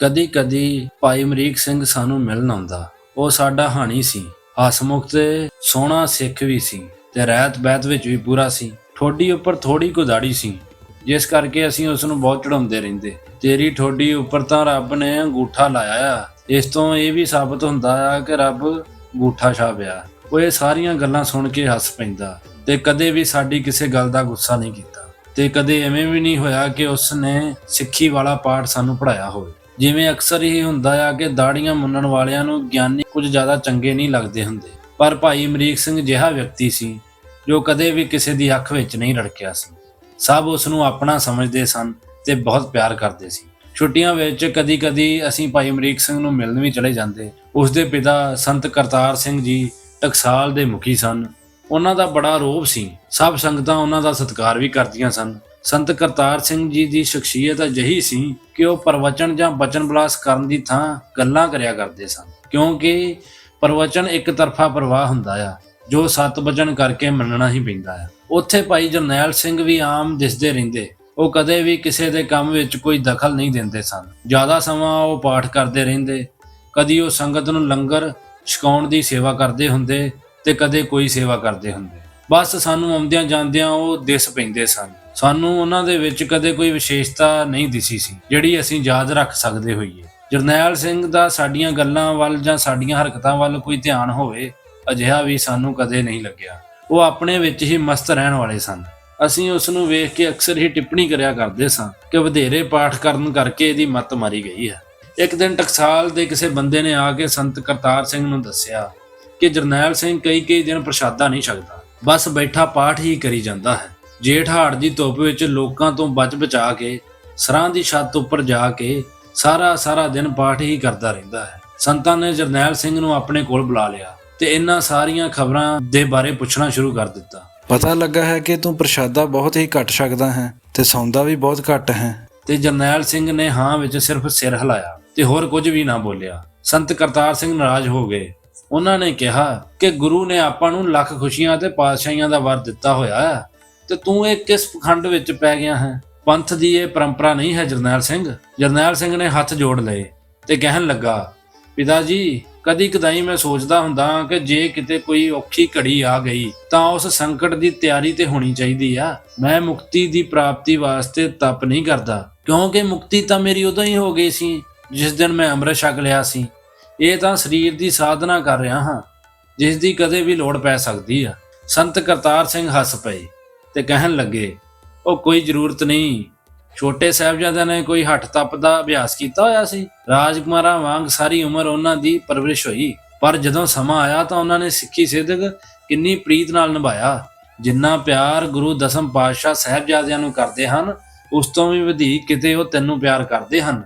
ਕਦੀ ਕਦੀ ਭਾਈ ਅਮਰੀਕ ਸਿੰਘ ਸਾਨੂੰ ਮਿਲਣ ਆਉਂਦਾ। ਉਹ ਸਾਡਾ ਹਾਣੀ ਸੀ। ਹਸਮੁਖ ਤੇ ਸੋਹਣਾ ਸਿੱਖ ਵੀ ਸੀ ਤੇ ਰਹਿਤ ਬਹਿਤ ਵਿੱਚ ਵੀ ਪੂਰਾ ਸੀ। ਠੋਡੀ ਉੱਪਰ ਥੋੜੀ ਕੁ ਦਾੜੀ ਸੀ। ਜਿਸ ਕਰਕੇ ਅਸੀਂ ਉਸ ਨੂੰ ਬਹੁਤ ਚੜਾਉਂਦੇ ਰਹਿੰਦੇ। ਤੇਰੀ ਠੋਡੀ ਉੱਪਰ ਤਾਂ ਰੱਬ ਨੇ ਅੰਗੂਠਾ ਲਾਇਆ ਆ। ਇਸ ਤੋਂ ਇਹ ਵੀ ਸਾਬਤ ਹੁੰਦਾ ਆ ਕਿ ਰੱਬ ਅੰਗੂਠਾ ਛਾਪਿਆ। ਉਹ ਇਹ ਸਾਰੀਆਂ ਗੱਲਾਂ ਸੁਣ ਕੇ ਹੱਸ ਪੈਂਦਾ ਤੇ ਕਦੇ ਵੀ ਸਾਡੀ ਕਿਸੇ ਗੱਲ ਦਾ ਗੁੱਸਾ ਨਹੀਂ ਕੀਤਾ ਤੇ ਕਦੇ ਐਵੇਂ ਵੀ ਨਹੀਂ ਹੋਇਆ ਕਿ ਉਸ ਨੇ ਸਿੱਖੀ ਵਾਲਾ ਪਾਠ ਸਾਨੂੰ ਪੜਾਇਆ ਹੋਵੇ। ਜਿਵੇਂ ਅਕਸਰ ਹੀ ਹੁੰਦਾ ਆ ਕਿ ਦਾੜੀਆਂ ਮੁੰਨਣ ਵਾਲਿਆਂ ਨੂੰ ਗਿਆਨੀ ਕੁਝ ਜ਼ਿਆਦਾ ਚੰਗੇ ਨਹੀਂ ਲੱਗਦੇ ਹੁੰਦੇ। ਪਰ ਭਾਈ ਅਮਰੀਕ ਸਿੰਘ ਜਿਹਾ ਵਿਅਕਤੀ ਸੀ, ਜੋ ਕਦੇ ਵੀ ਕਿਸੇ ਦੀ ਅੱਖ ਵਿੱਚ ਨਹੀਂ ਰੜਕਿਆ ਸੀ। ਸਭ ਉਸ ਨੂੰ ਆਪਣਾ ਸਮਝਦੇ ਸਨ ਤੇ ਬਹੁਤ ਪਿਆਰ ਕਰਦੇ ਸੀ। ਛੁੱਟੀਆਂ ਵਿੱਚ ਕਦੀ-ਕਦੀ ਅਸੀਂ ਭਾਈ ਅਮਰੀਕ ਸਿੰਘ ਨੂੰ ਮਿਲਣ ਵੀ ਚਲੇ ਜਾਂਦੇ। ਉਸ ਦੇ ਪਿਤਾ ਸੰਤ ਕਰਤਾਰ ਸਿੰਘ ਜੀ ਟਕਸਾਲ ਦੇ ਮੁਖੀ ਸਨ। ਉਹਨਾਂ ਦਾ ਬੜਾ ਰੋਬ ਸੀ। ਸਭ ਸੰਗਤਾਂ ਉਹਨਾਂ ਦਾ ਸਤਿਕਾਰ ਵੀ ਕਰਦੀਆਂ ਸਨ। ਸੰਤ ਕਰਤਾਰ ਸਿੰਘ ਜੀ ਦੀ ਸ਼ਖਸੀਅਤ ਅਜਿਹੀ ਸੀ ਕਿ ਉਹ ਪ੍ਰਵਚਨ ਜਾਂ ਬਚਨ ਬਲਾਸ ਕਰਨ ਦੀ ਥਾਂ ਗੱਲਾਂ ਕਰਿਆ ਕਰਦੇ ਸਨ, ਕਿਉਂਕਿ ਪ੍ਰਵਚਨ ਇੱਕ ਤਰਫਾ ਪ੍ਰਵਾਹ ਹੁੰਦਾ ਆ, ਜੋ ਸਤ ਬਚਨ ਕਰਕੇ ਮੰਨਣਾ ਹੀ ਪੈਂਦਾ ਆ। ਉੱਥੇ ਭਾਈ ਜਰਨੈਲ ਸਿੰਘ ਵੀ ਆਮ ਦਿਸਦੇ ਰਹਿੰਦੇ, ਉਹ ਕਦੇ ਵੀ ਕਿਸੇ ਦੇ ਕੰਮ ਵਿੱਚ ਕੋਈ ਦਖਲ ਨਹੀਂ ਦਿੰਦੇ ਸਨ। ਜ਼ਿਆਦਾ ਸਮਾਂ ਉਹ ਪਾਠ ਕਰਦੇ ਰਹਿੰਦੇ, ਕਦੀ ਉਹ ਸੰਗਤ ਨੂੰ ਲੰਗਰ ਛਕਾਉਣ ਦੀ ਸੇਵਾ ਕਰਦੇ ਹੁੰਦੇ ਤੇ ਕਦੇ ਕੋਈ ਸੇਵਾ ਕਰਦੇ ਹੁੰਦੇ। ਬਸ ਸਾਨੂੰ ਆਉਂਦਿਆਂ ਜਾਂਦਿਆਂ ਉਹ ਦਿਸ ਪੈਂਦੇ ਸਨ। ਸਾਨੂੰ ਉਹਨਾਂ ਦੇ ਵਿੱਚ ਕਦੇ ਕੋਈ ਵਿਸ਼ੇਸ਼ਤਾ ਨਹੀਂ ਦਿਸੀ ਸੀ, ਜਿਹੜੀ ਅਸੀਂ ਯਾਦ ਰੱਖ ਸਕਦੇ ਹੋਈਏ। ਜਰਨੈਲ ਸਿੰਘ ਦਾ ਸਾਡੀਆਂ ਗੱਲਾਂ ਵੱਲ ਜਾਂ ਸਾਡੀਆਂ ਹਰਕਤਾਂ ਵੱਲ ਕੋਈ ਧਿਆਨ ਹੋਵੇ, ਅਜਿਹਾ ਵੀ ਸਾਨੂੰ ਕਦੇ ਨਹੀਂ ਲੱਗਿਆ। ਉਹ ਆਪਣੇ ਵਿੱਚ ਹੀ ਮਸਤ ਰਹਿਣ ਵਾਲੇ ਸਨ। ਅਸੀਂ ਉਸ ਨੂੰ ਵੇਖ ਕੇ ਅਕਸਰ ਹੀ ਟਿੱਪਣੀ ਕਰਿਆ ਕਰਦੇ ਸਾਂ ਕਿ ਵਧੇਰੇ ਪਾਠ ਕਰਨ ਕਰਕੇ ਇਹਦੀ ਮੱਤ ਮਾਰੀ ਗਈ ਹੈ। ਇੱਕ ਦਿਨ ਟਕਸਾਲ ਦੇ ਕਿਸੇ ਬੰਦੇ ਨੇ ਆ ਕੇ ਸੰਤ ਕਰਤਾਰ ਸਿੰਘ ਨੂੰ ਦੱਸਿਆ ਕਿ ਜਰਨੈਲ ਸਿੰਘ ਕਈ ਕਈ ਦਿਨ ਪ੍ਰਸ਼ਾਦਾ ਨਹੀਂ ਛਕਦਾ, ਬਸ ਬੈਠਾ ਪਾਠ ਹੀ ਕਰੀ ਜਾਂਦਾ ਹੈ। ਜੇਠ ਹਾੜ ਦੀ ਧੁੱਪ ਵਿੱਚ ਲੋਕਾਂ ਤੋਂ ਬਚ ਬਚਾ ਕੇ ਸਰਾਂ ਦੀ ਛੱਤ ਉੱਪਰ ਜਾ ਕੇ ਸਾਰਾ ਸਾਰਾ ਦਿਨ ਪਾਠ ਹੀ ਕਰਦਾ ਰਹਿੰਦਾ ਹੈ। ਸੰਤਾਂ ਨੇ ਜਰਨੈਲ ਸਿੰਘ ਨੂੰ ਆਪਣੇ ਕੋਲ ਬੁਲਾ ਲਿਆ ਤੇ ਇਹਨਾਂ ਸਾਰੀਆਂ ਖਬਰਾਂ ਦੇ ਬਾਰੇ ਪੁੱਛਣਾ ਸ਼ੁਰੂ ਕਰ ਦਿੱਤਾ। ਪਤਾ ਲੱਗਾ ਹੈ ਕਿ ਤੂੰ ਪ੍ਰਸ਼ਾਦਾ ਬਹੁਤ ਹੀ ਘੱਟ ਛਕਦਾ ਹੈ ਤੇ ਸੌਂਦਾ ਵੀ ਬਹੁਤ ਘੱਟ ਹੈ। ਤੇ ਜਰਨੈਲ ਸਿੰਘ ਨੇ ਹਾਂ ਵਿੱਚ ਸਿਰਫ ਸਿਰ ਹਿਲਾਇਆ ਤੇ ਹੋਰ ਕੁਝ ਵੀ ਨਾ ਬੋਲਿਆ। ਸੰਤ ਕਰਤਾਰ ਸਿੰਘ ਨਾਰਾਜ਼ ਹੋ ਗਏ। ਉਹਨਾਂ ਨੇ ਕਿਹਾ ਕਿ ਗੁਰੂ ਨੇ ਆਪਾਂ ਨੂੰ ਲੱਖ ਖੁਸ਼ੀਆਂ ਤੇ ਪਾਤਸ਼ਾਹੀਆਂ ਦਾ ਵਰ ਦਿੱਤਾ ਹੋਇਆ ਹੈ। ਤੇ ਤੂੰ ਇਹ ਕਿਸ ਪਖੰਡ ਵਿੱਚ ਪੈ ਗਿਆ ਹੈ? ਪੰਥ ਦੀ ਇਹ ਪਰੰਪਰਾ ਨਹੀਂ ਹੈ ਜਰਨੈਲ ਸਿੰਘ? ਜਰਨੈਲ ਸਿੰਘ ਨੇ ਹੱਥ ਜੋੜ ਲਏ ਤੇ ਕਹਿਣ ਲੱਗਾ, ਪਿਤਾ ਜੀ, ਕਦੀ ਕਦਾਈ ਮੈਂ ਸੋਚਦਾ ਹੁੰਦਾ ਕਿ ਜੇ ਕਿਤੇ ਕੋਈ ਔਖੀ ਘੜੀ ਆ ਗਈ, ਤਾਂ ਉਸ ਸੰਕਟ ਦੀ ਤਿਆਰੀ ਤੇ ਹੋਣੀ ਚਾਹੀਦੀ ਆ। ਮੈਂ ਮੁਕਤੀ ਦੀ ਪ੍ਰਾਪਤੀ ਵਾਸਤੇ ਤਪ ਨਹੀਂ ਕਰਦਾ। ਕਿਉਂਕਿ ਮੁਕਤੀ ਤਾਂ ਮੇਰੀ ਉਦੋਂ ਹੀ ਹੋ ਗਈ ਸੀ, ਜਿਸ ਦਿਨ ਮੈਂ ਅੰਮ੍ਰਿਤ ਛਕ ਲਿਆ ਸੀ। ਇਹ ਤਾਂ ਸਰੀਰ ਦੀ ਸਾਧਨਾ ਕਰ ਰਿਹਾ ਹਾਂ, ਜਿਸ ਦੀ ਕਦੇ ਵੀ ਲੋੜ ਪੈ ਸਕਦੀ ਆ। ਸੰਤ ਕਰਤਾਰ ਸਿੰਘ ਹੱਸ ਪਏ। ਤੇ ਕਹਿਣ ਲੱਗੇ, ਉਹ ਕੋਈ ਜ਼ਰੂਰਤ ਨਹੀਂ। ਛੋਟੇ ਸਾਹਿਬਜ਼ਾਦਿਆਂ ਨੇ ਕੋਈ ਹੱਠ ਤੱਪ ਦਾ ਅਭਿਆਸ ਕੀਤਾ ਹੋਇਆ ਸੀ। ਰਾਜਕੁਮਾਰਾਂ ਵਾਂਗ ਸਾਰੀ ਉਮਰ ਉਹਨਾਂ ਦੀ ਪਰਵਰਿਸ਼ ਹੋਈ। ਪਰ ਜਦੋਂ ਸਮਾਂ ਆਇਆ ਤਾਂ ਉਹਨਾਂ ਨੇ ਸਿੱਖੀ ਸਿੱਧਕ ਕਿੰਨੀ ਪ੍ਰੀਤ ਨਾਲ ਨਿਭਾਇਆ। ਜਿੰਨਾ ਪਿਆਰ ਗੁਰੂ ਦਸਮ ਪਾਤਸ਼ਾਹ ਸਾਹਿਬਜ਼ਾਦਿਆਂ ਨੂੰ ਕਰਦੇ ਹਨ, ਉਸ ਤੋਂ ਵੀ ਵਧੇਕ ਕਿਤੇ ਉਹ ਤੈਨੂੰ ਪਿਆਰ ਕਰਦੇ ਹਨ।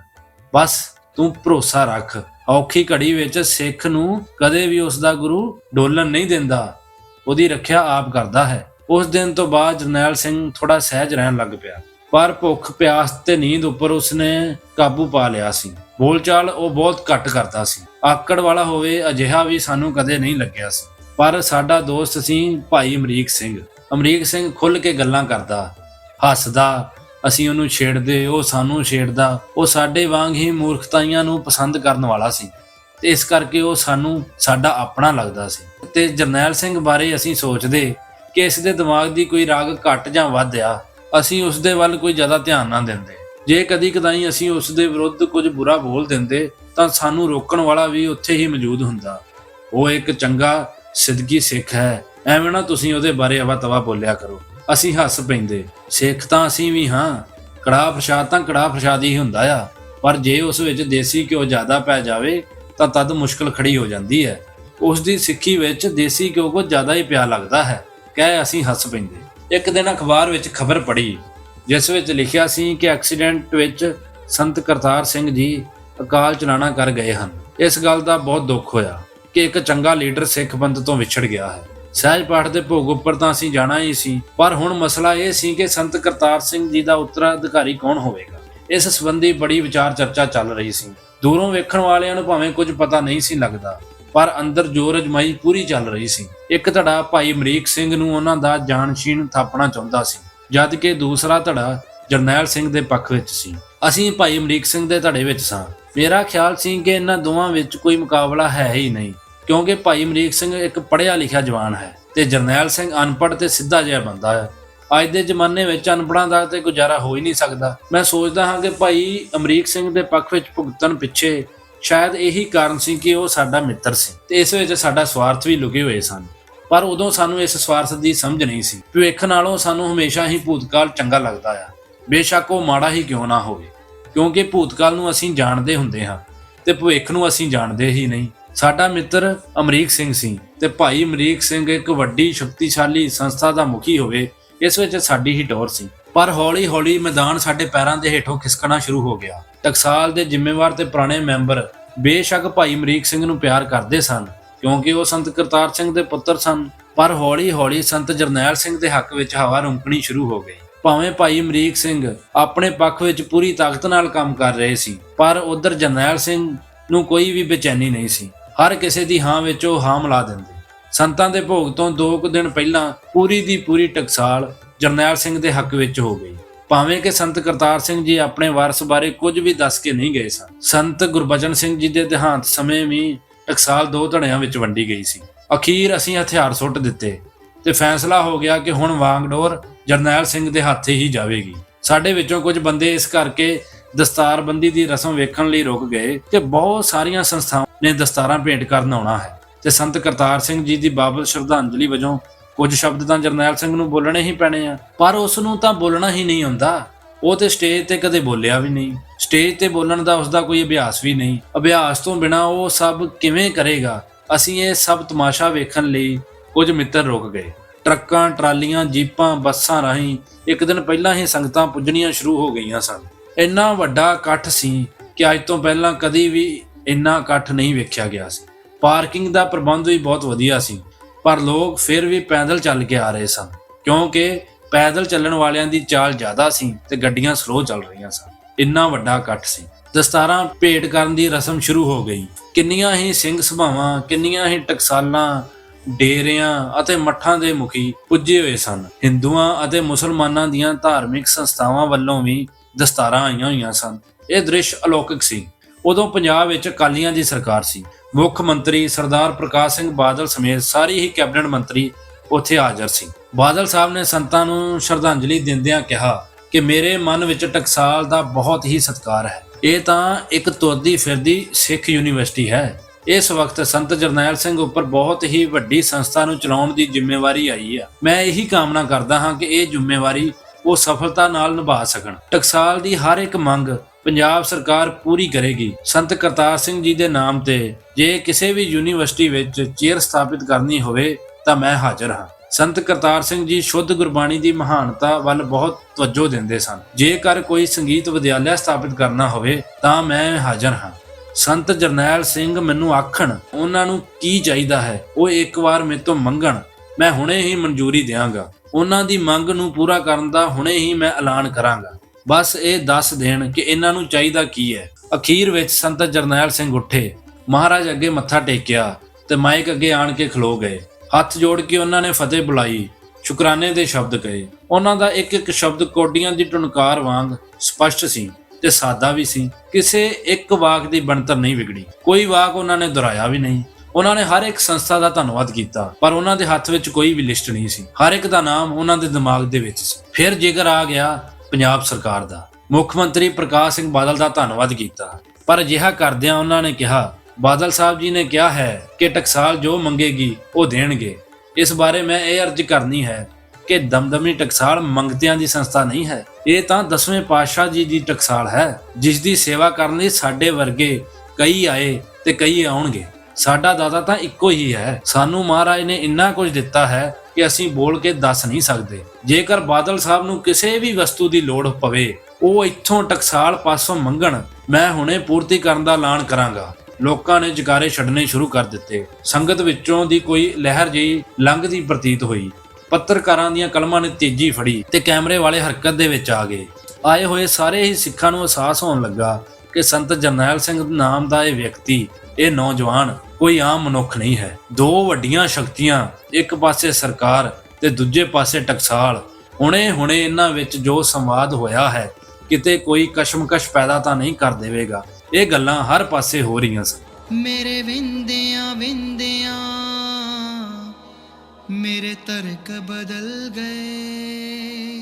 ਬਸ ਤੂੰ ਭਰੋਸਾ ਰੱਖ। ਔਖੀ ਘੜੀ ਵਿੱਚ ਸਿੱਖ ਨੂੰ ਕਦੇ ਵੀ ਉਸ ਦਾ ਗੁਰੂ ਡੋਲਣ ਨਹੀਂ ਦਿੰਦਾ। ਉਹਦੀ ਰੱਖਿਆ ਆਪ ਕਰਦਾ ਹੈ। ਉਸ ਦਿਨ ਤੋਂ ਬਾਅਦ ਜਰਨੈਲ ਸਿੰਘ ਥੋੜਾ ਸਹਿਜ ਰਹਿਣ ਲੱਗ ਪਿਆ। ਪਰ ਭੁੱਖ, ਪਿਆਸ ਤੇ ਨੀਂਦ ਉੱਪਰ ਉਸਨੇ ਕਾਬੂ ਪਾ ਲਿਆ ਸੀ। ਬੋਲਚਾਲ ਉਹ ਬਹੁਤ ਘੱਟ ਕਰਦਾ ਸੀ। ਆਕੜ ਵਾਲਾ ਹੋਵੇ, ਅਜਿਹਾ ਵੀ ਸਾਨੂੰ ਕਦੇ ਨਹੀਂ ਲੱਗਿਆ ਸੀ। ਪਰ ਸਾਡਾ ਦੋਸਤ ਸੀ ਭਾਈ ਅਮਰੀਕ ਸਿੰਘ। ਅਮਰੀਕ ਸਿੰਘ ਖੁੱਲ ਕੇ ਗੱਲਾਂ ਕਰਦਾ, ਹੱਸਦਾ, ਅਸੀਂ ਉਹਨੂੰ ਛੇੜਦੇ, ਉਹ ਸਾਨੂੰ ਛੇੜਦਾ। ਉਹ ਸਾਡੇ ਵਾਂਗ ਹੀ ਮੂਰਖਤਾਈਆਂ ਨੂੰ ਪਸੰਦ ਕਰਨ ਵਾਲਾ ਸੀ। ਤੇ ਇਸ ਕਰਕੇ ਉਹ ਸਾਨੂੰ, ਸਾਡਾ ਆਪਣਾ ਲੱਗਦਾ ਸੀ। ਤੇ ਜਰਨੈਲ ਸਿੰਘ ਬਾਰੇ ਅਸੀਂ ਸੋਚਦੇ ਕਿ ਇਸ ਦੇ ਦਿਮਾਗ ਦੀ ਕੋਈ ਰਾਗ ਘਟ ਜਾਂ ਵੱਧ ਆ, ਅਸੀਂ ਉਸ ਦੇ ਵੱਲ ਕੋਈ ਜ਼ਿਆਦਾ ਧਿਆਨ ਨਾ ਦਿੰਦੇ। ਜੇ ਕਦੀ ਕਦਾਈ ਅਸੀਂ ਉਸ ਦੇ ਵਿਰੁੱਧ ਕੁਝ ਬੁਰਾ ਬੋਲ ਦਿੰਦੇ, ਤਾਂ ਸਾਨੂੰ ਰੋਕਣ ਵਾਲਾ ਵੀ ਉੱਥੇ ਹੀ ਮੌਜੂਦ ਹੁੰਦਾ। ਉਹ ਇੱਕ ਚੰਗਾ, ਸਿੱਧਗੀ ਸਿੱਖ ਹੈ। ਐਵੇਂ ਨਾ ਤੁਸੀਂ ਉਹਦੇ ਬਾਰੇ ਅਵਾ ਤਵਾ ਬੋਲਿਆ ਕਰੋ। ਅਸੀਂ ਹੱਸ ਪੈਂਦੇ। ਸਿੱਖ ਤਾਂ ਅਸੀਂ ਵੀ ਹਾਂ। ਕੜਾਹ ਪ੍ਰਸ਼ਾਦ ਤਾਂ ਕੜਾਹ ਪ੍ਰਸ਼ਾਦ ਹੀ ਹੁੰਦਾ ਆ। ਪਰ ਜੇ ਉਸ ਵਿੱਚ ਦੇਸੀ ਘਿਓ ਜ਼ਿਆਦਾ ਪੈ ਜਾਵੇ, ਤਾਂ ਤਦ ਮੁਸ਼ਕਲ ਖੜੀ ਹੋ ਜਾਂਦੀ ਹੈ। ਉਸ ਦੀ ਸਿੱਖੀ ਵਿੱਚ ਦੇਸੀ ਘਿਓ ਕੋ ਜ਼ਿਆਦਾ ਹੀ ਪਿਆ ਲੱਗਦਾ ਹੈ। ਕਹਿ ਅਸੀਂ ਹੱਸ ਪੈਂਦੇ। ਇੱਕ ਦਿਨ ਅਖਬਾਰ ਵਿੱਚ ਖਬਰ ਪੜ੍ਹੀ, ਜਿਸ ਵਿੱਚ ਲਿਖਿਆ ਸੀ ਕਿ ਐਕਸੀਡੈਂਟ ਵਿੱਚ ਸੰਤ ਕਰਤਾਰ ਸਿੰਘ ਜੀ ਅਕਾਲ ਚਲਾਣਾ ਕਰ ਗਏ ਹਨ। ਇਸ ਗੱਲ ਦਾ ਬਹੁਤ ਦੁੱਖ ਹੋਇਆ ਕਿ ਇੱਕ ਚੰਗਾ ਲੀਡਰ ਸਿੱਖ ਪੰਥ ਤੋਂ ਵਿਛੜ ਗਿਆ ਹੈ। ਸਹਿਜ ਪਾਠ ਦੇ ਭੋਗ ਉੱਪਰ ਤਾਂ ਅਸੀਂ ਜਾਣਾ ਹੀ ਸੀ, ਪਰ ਹੁਣ ਮਸਲਾ ਇਹ ਸੀ ਕਿ ਸੰਤ ਕਰਤਾਰ ਸਿੰਘ ਜੀ ਦਾ ਉੱਤਰਾਧਿਕਾਰੀ ਕੌਣ ਹੋਵੇਗਾ? ਇਸ ਸੰਬੰਧੀ ਬੜੀ ਵਿਚਾਰ ਚਰਚਾ ਚੱਲ ਰਹੀ ਸੀ। ਦੂਰੋਂ ਵੇਖਣ ਵਾਲਿਆਂ ਨੂੰ ਭਾਵੇਂ ਕੁਝ ਪਤਾ ਨਹੀਂ ਸੀ ਲੱਗਦਾ। ਪਰ ਅੰਦਰ ਜੋਰ ਅਜਮਾਈ ਪੂਰੀ ਚੱਲ ਰਹੀ ਸੀ। ਇੱਕ ਧੜਾ ਭਾਈ ਅਮਰੀਕ ਸਿੰਘ ਨੂੰ ਉਹਨਾਂ ਦਾ ਜਾਨਸ਼ੀਨ ਥਾਪਣਾ ਚਾਹੁੰਦਾ ਸੀ, ਜਦ ਕਿ ਦੂਸਰਾ ਧੜਾ ਜਰਨੈਲ ਸਿੰਘ ਦੇ ਪੱਖ ਵਿੱਚ ਸੀ। ਅਸੀਂ ਭਾਈ ਅਮਰੀਕ ਸਿੰਘ ਦੇ ਧੜੇ ਵਿੱਚ ਸਾਂ। ਮੇਰਾ ਖਿਆਲ ਸੀ ਕਿ ਇਹਨਾਂ ਦੋਵਾਂ ਵਿੱਚ ਕੋਈ ਮੁਕਾਬਲਾ ਹੈ ਹੀ ਨਹੀਂ, ਕਿਉਂਕਿ ਭਾਈ ਅਮਰੀਕ ਸਿੰਘ ਇੱਕ ਪੜ੍ਹਿਆ ਲਿਖਿਆ ਜਵਾਨ ਹੈ ਤੇ ਜਰਨੈਲ ਸਿੰਘ ਅਨਪੜ੍ਹ ਤੇ ਸਿੱਧਾ ਜਿਹਾ ਬੰਦਾ ਹੈ। ਅੱਜ ਦੇ ਜ਼ਮਾਨੇ ਵਿੱਚ ਅਨਪੜ੍ਹਾਂ ਦਾ ਤੇ ਗੁਜ਼ਾਰਾ ਹੋ ਹੀ ਨਹੀਂ ਸਕਦਾ। ਮੈਂ ਸੋਚਦਾ ਹਾਂ ਕਿ ਭਾਈ ਅਮਰੀਕ ਸਿੰਘ ਦੇ ਪੱਖ ਵਿੱਚ ਭੁਗਤਣ ਪਿੱਛੇ ਸ਼ਾਇਦ ਇਹੀ ਕਾਰਨ ਸੀ ਕਿ ਉਹ ਸਾਡਾ ਮਿੱਤਰ ਸੀ ਤੇ ਇਸ ਵਿੱਚ ਸਾਡਾ ਸਵਾਰਥ ਵੀ ਲੁਕੇ ਹੋਏ ਸਨ। ਪਰ ਉਦੋਂ ਸਾਨੂੰ ਇਸ ਸਵਾਰਥ ਦੀ ਸਮਝ ਨਹੀਂ ਸੀ। ਭਵਿੱਖ ਨਾਲੋਂ ਸਾਨੂੰ ਹਮੇਸ਼ਾ ਹੀ ਭੂਤਕਾਲ ਚੰਗਾ ਲੱਗਦਾ ਆ। ਬੇਸ਼ੱਕ ਉਹ ਮਾੜਾ ਹੀ ਕਿਉਂ ਨਾ ਹੋਵੇ? ਕਿਉਂਕਿ ਭੂਤਕਾਲ ਨੂੰ ਅਸੀਂ ਜਾਣਦੇ ਹੁੰਦੇ ਹਾਂ ਤੇ ਭਵਿੱਖ ਨੂੰ ਅਸੀਂ ਜਾਣਦੇ ਹੀ ਨਹੀਂ। ਸਾਡਾ ਮਿੱਤਰ ਅਮਰੀਕ ਸਿੰਘ ਸੀ ਤੇ ਭਾਈ ਅਮਰੀਕ ਸਿੰਘ ਇੱਕ ਵੱਡੀ ਸ਼ਕਤੀਸ਼ਾਲੀ ਸੰਸਥਾ ਦਾ ਮੁਖੀ ਹੋਵੇ, ਇਸ ਵਿੱਚ ਸਾਡੀ ਹੀ ਟੌਰ ਸੀ। ਪਰ ਹੌਲੀ-ਹੌਲੀ ਮੈਦਾਨ ਸਾਡੇ ਪੈਰਾਂ ਦੇ ਹੇਠੋਂ ਖਿਸਕਣਾ ਸ਼ੁਰੂ ਹੋ ਗਿਆ। ਟਕਸਾਲ ਦੇ ਜ਼ਿੰਮੇਵਾਰ ਤੇ ਪੁਰਾਣੇ ਮੈਂਬਰ ਬੇਸ਼ੱਕ ਭਾਈ ਅਮਰੀਕ ਸਿੰਘ ਨੂੰ ਪਿਆਰ ਕਰਦੇ ਸਨ, ਕਿਉਂਕਿ ਉਹ ਸੰਤ ਕਰਤਾਰ ਸਿੰਘ ਦੇ ਪੁੱਤਰ ਸਨ। ਪਰ ਹੌਲੀ-ਹੌਲੀ ਸੰਤ ਜਰਨੈਲ ਸਿੰਘ ਦੇ ਹੱਕ ਵਿੱਚ ਹਵਾ ਰੁੰਕਣੀ ਸ਼ੁਰੂ ਹੋ ਗਈ। ਭਾਵੇਂ ਭਾਈ ਅਮਰੀਕ ਸਿੰਘ ਆਪਣੇ ਪੱਖ ਵਿੱਚ ਪੂਰੀ ਤਾਕਤ ਨਾਲ ਕੰਮ ਕਰ ਰਹੇ ਸੀ, ਪਰ ਉਧਰ ਜਰਨੈਲ ਸਿੰਘ ਨੂੰ ਕੋਈ ਵੀ ਬੇਚੈਨੀ ਨਹੀਂ ਸੀ। ਹਰ ਕਿਸੇ ਦੀ ਹਾਂ ਵਿੱਚ ਉਹ ਹਾਂ ਮਿਲਾ ਦਿੰਦੇ। ਸੰਤਾਂ ਦੇ ਭੋਗ ਤੋਂ 2 ਕੁ ਦਿਨ ਪਹਿਲਾਂ ਪੂਰੀ ਦੀ ਪੂਰੀ ਟਕਸਾਲ ਜਰਨੈਲ ਸਿੰਘ ਦੇ ਹੱਕ ਵਿੱਚ ਹੋ ਗਈ। ਭਾਵੇਂ ਕਿ ਸੰਤ ਕਰਤਾਰ ਸਿੰਘ ਜੀ ਆਪਣੇ ਵਾਰਸ ਬਾਰੇ ਕੁਝ ਵੀ ਦੱਸ ਕੇ ਨਹੀਂ ਗਏ ਸਨ। ਸੰਤ ਗੁਰਬਚਨ ਸਿੰਘ ਜੀ ਦੇ ਦੇਹਾਂਤ ਸਮੇਂ ਵੀ ਟਕਸਾਲ ਦੋ ਧੜਿਆਂ ਵਿੱਚ ਵੰਡੀ ਗਈ ਸੀ। ਅਖੀਰ ਅਸੀਂ ਹਥਿਆਰ ਸੁੱਟ ਦਿੱਤੇ ਤੇ ਫੈਸਲਾ ਹੋ ਗਿਆ ਕਿ ਹੁਣ ਵਾਂਗਡੋਰ ਜਰਨੈਲ ਸਿੰਘ ਦੇ ਹੱਥ ਹੀ ਜਾਵੇਗੀ। ਸਾਡੇ ਵਿੱਚੋਂ ਕੁਝ ਬੰਦੇ ਇਸ ਕਰਕੇ ਦਸਤਾਰਬੰਦੀ ਦੀ ਰਸਮ ਵੇਖਣ ਲਈ ਰੁਕ ਗਏ ਕਿ ਬਹੁਤ ਸਾਰੀਆਂ ਸੰਸਥਾਵਾਂ ਨੇ ਦਸਤਾਰਾਂ ਭੇਂਟ ਕਰਨ ਆਉਣਾ ਹੈ ਤੇ ਸੰਤ ਕਰਤਾਰ ਸਿੰਘ ਜੀ ਦੀ ਬਾਬਤ ਸ਼ਰਧਾਂਜਲੀ ਵਜੋਂ ਕੁਝ ਸ਼ਬਦ ਤਾਂ ਜਰਨੈਲ ਸਿੰਘ ਨੂੰ ਬੋਲਣੇ ਹੀ ਪੈਣੇ ਆ, ਪਰ ਉਸ ਨੂੰ ਤਾਂ ਬੋਲਣਾ ਹੀ ਨਹੀਂ ਆਉਂਦਾ ਉਹ ਤੇ ਸਟੇਜ ਤੇ ਕਦੇ ਬੋਲਿਆ ਵੀ ਨਹੀਂ। ਸਟੇਜ ਤੇ ਬੋਲਣ ਦਾ ਉਸਦਾ ਕੋਈ ਅਭਿਆਸ ਵੀ ਨਹੀਂ। ਅਭਿਆਸ ਤੋਂ ਬਿਨਾ ਉਹ ਸਭ ਕਿਵੇਂ ਕਰੇਗਾ? ਅਸੀਂ ਇਹ ਸਭ ਤਮਾਸ਼ਾ ਵੇਖਣ ਲਈ ਕੁਝ ਮਿੱਤਰ ਰੁਕ ਗਏ। ਟਰੱਕਾਂ, ਟਰਾਲੀਆਂ, ਜੀਪਾਂ, ਬੱਸਾਂ ਰਾਹੀਂ ਇੱਕ ਦਿਨ ਪਹਿਲਾਂ ਹੀ ਸੰਗਤਾਂ ਪੁੱਜਣੀਆਂ ਸ਼ੁਰੂ ਹੋ ਗਈਆਂ ਸਨ। ਇੰਨਾ ਵੱਡਾ ਇਕੱਠ ਸੀ ਕਿ ਅੱਜ ਤੋਂ ਪਹਿਲਾਂ ਕਦੀ ਵੀ ਇੰਨਾ ਇਕੱਠ ਨਹੀਂ ਵੇਖਿਆ ਗਿਆ ਸੀ। ਪਾਰਕਿੰਗ ਦਾ ਪ੍ਰਬੰਧ ਵੀ ਬਹੁਤ ਵਧੀਆ ਸੀ। ਪਰ ਲੋਕ ਫਿਰ ਵੀ ਪੈਦਲ ਚੱਲ ਕੇ ਆ ਰਹੇ ਸਨ, ਕਿਉਂਕਿ ਪੈਦਲ ਚੱਲਣ ਵਾਲਿਆਂ ਦੀ ਚਾਲ ਜ਼ਿਆਦਾ ਸੀ ਤੇ ਗੱਡੀਆਂ ਸਲੋ ਚੱਲ ਰਹੀਆਂ ਸਨ। ਇੰਨਾ ਵੱਡਾ ਇਕੱਠ ਸੀ। ਦਸਤਾਰਾਂ ਭੇਟ ਕਰਨ ਦੀ ਰਸਮ ਸ਼ੁਰੂ ਹੋ ਗਈ। ਕਿੰਨੀਆਂ ਹੀ ਸਿੰਘ ਸਭਾਵਾਂ, ਕਿੰਨੀਆਂ ਹੀ ਟਕਸਾਲਾਂ, ਡੇਰਿਆਂ ਅਤੇ ਮੱਠਾਂ ਦੇ ਮੁਖੀ ਪੁੱਜੇ ਹੋਏ ਸਨ। ਹਿੰਦੂਆਂ ਅਤੇ ਮੁਸਲਮਾਨਾਂ ਦੀਆਂ ਧਾਰਮਿਕ ਸੰਸਥਾਵਾਂ ਵੱਲੋਂ ਵੀ ਦਸਤਾਰਾਂ ਆਈਆਂ ਹੋਈਆਂ ਸਨ। ਇਹ ਦ੍ਰਿਸ਼ ਅਲੌਕਿਕ ਸੀ। ਉਦੋਂ ਪੰਜਾਬ ਵਿੱਚ ਅਕਾਲੀਆਂ ਦੀ ਸਰਕਾਰ ਸੀ। ਮੁੱਖ ਮੰਤਰੀ ਸਰਦਾਰ ਪ੍ਰਕਾਸ਼ ਸਿੰਘ ਬਾਦਲ ਸਮੇਤ ਸਾਰੀ ਹੀ ਕੈਬਨਿਟ ਮੰਤਰੀ ਉੱਥੇ ਹਾਜ਼ਰ ਸੀ। ਬਾਦਲ ਸਾਹਿਬ ਨੇ ਸੰਤਾਂ ਨੂੰ ਸ਼ਰਧਾਂਜਲੀ ਦਿੰਦਿਆਂ ਕਿਹਾ ਕਿ ਮੇਰੇ ਮਨ ਵਿੱਚ ਟਕਸਾਲ ਦਾ ਬਹੁਤ ਹੀ ਸਤਿਕਾਰ ਹੈ। ਇਹ ਤਾਂ ਇੱਕ ਤੁਰਦੀ ਫਿਰਦੀ ਸਿੱਖ ਯੂਨੀਵਰਸਿਟੀ ਹੈ। ਇਸ ਵਕਤ ਸੰਤ ਜਰਨੈਲ ਸਿੰਘ ਉੱਪਰ ਬਹੁਤ ਹੀ ਵੱਡੀ ਸੰਸਥਾ ਨੂੰ ਚਲਾਉਣ ਦੀ ਜ਼ਿੰਮੇਵਾਰੀ ਆਈ ਹੈ ਮੈਂ ਇਹੀ ਕਾਮਨਾ ਕਰਦਾ ਹਾਂ ਕਿ ਇਹ ਜ਼ਿੰਮੇਵਾਰੀ ਉਹ ਸਫਲਤਾ ਨਾਲ ਨਿਭਾ ਸਕਣ। ਟਕਸਾਲ ਦੀ ਹਰ ਇੱਕ ਮੰਗ ਪੰਜਾਬ ਸਰਕਾਰ ਪੂਰੀ ਕਰੇਗੀ। ਸੰਤ ਕਰਤਾਰ ਸਿੰਘ ਜੀ ਦੇ ਨਾਮ ਤੇ ਜੇ ਕਿਸੇ ਵੀ ਯੂਨੀਵਰਸਿਟੀ ਵਿੱਚ ਚੇਅਰ ਸਥਾਪਿਤ ਕਰਨੀ ਹੋਵੇ, ਤਾਂ ਮੈਂ ਹਾਜ਼ਰ ਹਾਂ। ਸੰਤ ਕਰਤਾਰ ਸਿੰਘ ਜੀ ਸ਼ੁੱਧ ਗੁਰਬਾਣੀ ਦੀ ਮਹਾਨਤਾ ਵੱਲ ਬਹੁਤ ਤਵੱਜੋ ਦਿੰਦੇ ਸਨ। ਜੇਕਰ ਕੋਈ ਸੰਗੀਤ ਵਿਦਿਆਲਿਆ ਸਥਾਪਿਤ ਕਰਨਾ ਹੋਵੇ, ਤਾਂ ਮੈਂ ਹਾਜ਼ਰ ਹਾਂ। ਸੰਤ ਜਰਨੈਲ ਸਿੰਘ ਮੈਨੂੰ ਆਖਣ, ਉਹਨਾਂ ਨੂੰ ਕੀ ਚਾਹੀਦਾ ਹੈ? ਉਹ ਇੱਕ ਵਾਰ ਮੇਰੇ ਤੋਂ ਮੰਗਣ, ਮੈਂ ਹੁਣੇ ਹੀ ਮਨਜ਼ੂਰੀ ਦਿਆਂਗਾ। ਉਹਨਾਂ ਦੀ ਮੰਗ ਨੂੰ ਪੂਰਾ ਕਰਨ ਦਾ ਹੁਣੇ ਹੀ ਮੈਂ ਐਲਾਨ ਕਰਾਂਗਾ। ਬਸ ਇਹ ਦੱਸ ਦੇਣ ਕਿ ਇਹਨਾਂ ਨੂੰ ਚਾਹੀਦਾ ਕੀ ਹੈ। ਅਖੀਰ ਵਿੱਚ ਸੰਤ ਜਰਨੈਲ ਸਿੰਘ ਉੱਠੇ। ਮਹਾਰਾਜ ਅੱਗੇ ਮੱਥਾ ਟੇਕਿਆ ਤੇ ਮਾਈਕ ਅੱਗੇ ਆਣ ਕੇ ਖਲੋ ਗਏ। ਹੱਥ ਜੋੜ ਕੇ ਉਹਨਾਂ ਨੇ ਫਤਿਹ ਬੁਲਾਈ। ਸ਼ੁਕਰਾਨੇ ਦੇ ਸ਼ਬਦ ਕਹੇ। ਉਹਨਾਂ ਦਾ ਇੱਕ ਇੱਕ ਸ਼ਬਦ ਕੋਡੀਆਂ ਦੀ ਟੁਨਕਾਰ ਵਾਂਗ ਸਪਸ਼ਟ ਸੀ ਤੇ ਸਾਦਾ ਵੀ ਸੀ। ਕਿਸੇ ਇੱਕ ਵਾਕ ਦੀ ਬਣਤਰ ਨਹੀਂ ਵਿਗੜੀ। ਕੋਈ ਵਾਕ ਉਹਨਾਂ ਨੇ ਦੁਹਰਾਇਆ ਵੀ ਨਹੀਂ। ਉਹਨਾਂ ਨੇ ਹਰ ਇੱਕ ਸੰਸਥਾ ਦਾ ਧੰਨਵਾਦ ਕੀਤਾ, ਪਰ ਉਹਨਾਂ ਦੇ ਹੱਥ ਵਿੱਚ ਕੋਈ ਵੀ ਲਿਸਟ ਨਹੀਂ ਸੀ। ਹਰ ਇੱਕ ਦਾ ਨਾਮ ਉਹਨਾਂ ਦੇ ਦਿਮਾਗ ਦੇ ਵਿੱਚ ਸੀ। ਫਿਰ ਜੇਕਰ ਆ ਗਿਆ ਪੰਜਾਬ ਸਰਕਾਰ ਦਾ। ਮੁੱਖ ਮੰਤਰੀ ਪ੍ਰਕਾਸ਼ ਸਿੰਘ ਬਾਦਲ ਦਾ ਧੰਨਵਾਦ ਕੀਤਾ। ਪਰ ਅਜਿਹਾ ਕਰਦਿਆਂ ਉਹਨਾਂ ਨੇ ਕਿਹਾ, ਬਾਦਲ ਸਾਹਿਬ ਜੀ ਨੇ ਕਿਹਾ ਹੈ ਕਿ ਟਕਸਾਲ ਜੋ ਮੰਗੇਗੀ, ਉਹ ਦੇਣਗੇ। ਇਸ ਬਾਰੇ ਮੈਂ ਇਹ ਅਰਜ਼ ਕਰਨੀ ਹੈ ਕਿ ਦਮਦਮੀ ਟਕਸਾਲ ਮੰਗਤਿਆਂ ਦੀ ਸੰਸਥਾ ਨਹੀਂ ਹੈ। ਇਹ ਤਾਂ ਦਸਵੇਂ ਪਾਤਸ਼ਾਹ ਜੀ ਦੀ ਟਕਸਾਲ ਹੈ, ਜਿਸ ਦੀ ਸੇਵਾ ਕਰਨ ਲਈ ਸਾਡੇ ਵਰਗੇ ਕਈ ਆਏ ਤੇ ਕਈ ਆਉਣਗੇ। ਸਾਡਾ ਦਾਦਾ ਤਾਂ ਇੱਕੋ ਹੀ ਹੈ। ਸਾਨੂੰ ਮਹਾਰਾਜ ਨੇ ਇੰਨਾ ਕੁਝ ਦਿੱਤਾ ਹੈ ਕਿ ਅਸੀਂ ਬੋਲ ਕੇ ਦੱਸ ਨਹੀਂ ਸਕਦੇ। ਜੇਕਰ ਬਾਦਲ ਸਾਹਿਬ ਨੂੰ ਕਿਸੇ ਵੀ ਵਸਤੂ ਦੀ ਲੋੜ ਪਵੇ, ਉਹ ਇੱਥੋਂ ਟਕਸਾਲ ਪਾਸੋਂ ਮੰਗਣ, ਮੈਂ ਹੁਣੇ ਪੂਰਤੀ ਕਰਨ ਦਾ ਐਲਾਨ ਕਰਾਂਗਾ। ਲੋਕਾਂ ਨੇ ਜਕਾਰੇ ਛੱਡਣੇ ਸ਼ੁਰੂ ਕਰ ਦਿੱਤੇ। ਸੰਗਤ ਵਿੱਚੋਂ ਦੀ ਕੋਈ ਲਹਿਰ ਜਿਹੀ ਲੰਘਦੀ ਪ੍ਰਤੀਤ ਹੋਈ। ਪੱਤਰਕਾਰਾਂ ਦੀਆਂ ਕਲਮਾਂ ਨੇ ਤੇਜ਼ੀ ਫੜੀ ਤੇ ਕੈਮਰੇ ਵਾਲੇ ਹਰਕਤ ਦੇ ਵਿੱਚ ਆ ਗਏ। ਆਏ ਹੋਏ ਸਾਰੇ ਹੀ ਸਿੱਖਾਂ ਨੂੰ ਅਹਿਸਾਸ ਹੋਣ ਲੱਗਾ ਕਿ ਸੰਤ ਜਰਨੈਲ ਸਿੰਘ ਨਾਮ ਦਾ ਇਹ ਵਿਅਕਤੀ, ਇਹ ਨੌਜਵਾਨ ਕੋਈ ਆਮ ਮਨੁੱਖ ਨਹੀਂ ਹੈ। ਦੋ ਵੱਡੀਆਂ ਸ਼ਕਤੀਆਂ, ਇੱਕ ਪਾਸੇ ਸਰਕਾਰ ਤੇ ਦੂਜੇ ਪਾਸੇ ਟਕਸਾਲ। ਹੁਣੇ ਹੁਣੇ ਇਹਨਾਂ ਵਿੱਚ ਜੋ ਸੰਵਾਦ ਹੋਇਆ ਹੈ, ਕਿਤੇ ਕੋਈ ਕਸ਼ਮਕਸ਼ ਪੈਦਾ ਤਾਂ ਨਹੀਂ ਕਰ ਦੇਵੇਗਾ। ਇਹ ਗੱਲਾਂ ਹਰ ਪਾਸੇ ਹੋ ਰਹੀਆਂ ਸਨ। ਮੇਰੇ ਵਿੰਦਿਆਂ ਵਿੰਦਿਆਂ, ਮੇਰੇ ਤਰਕ ਬਦਲ ਗਏ।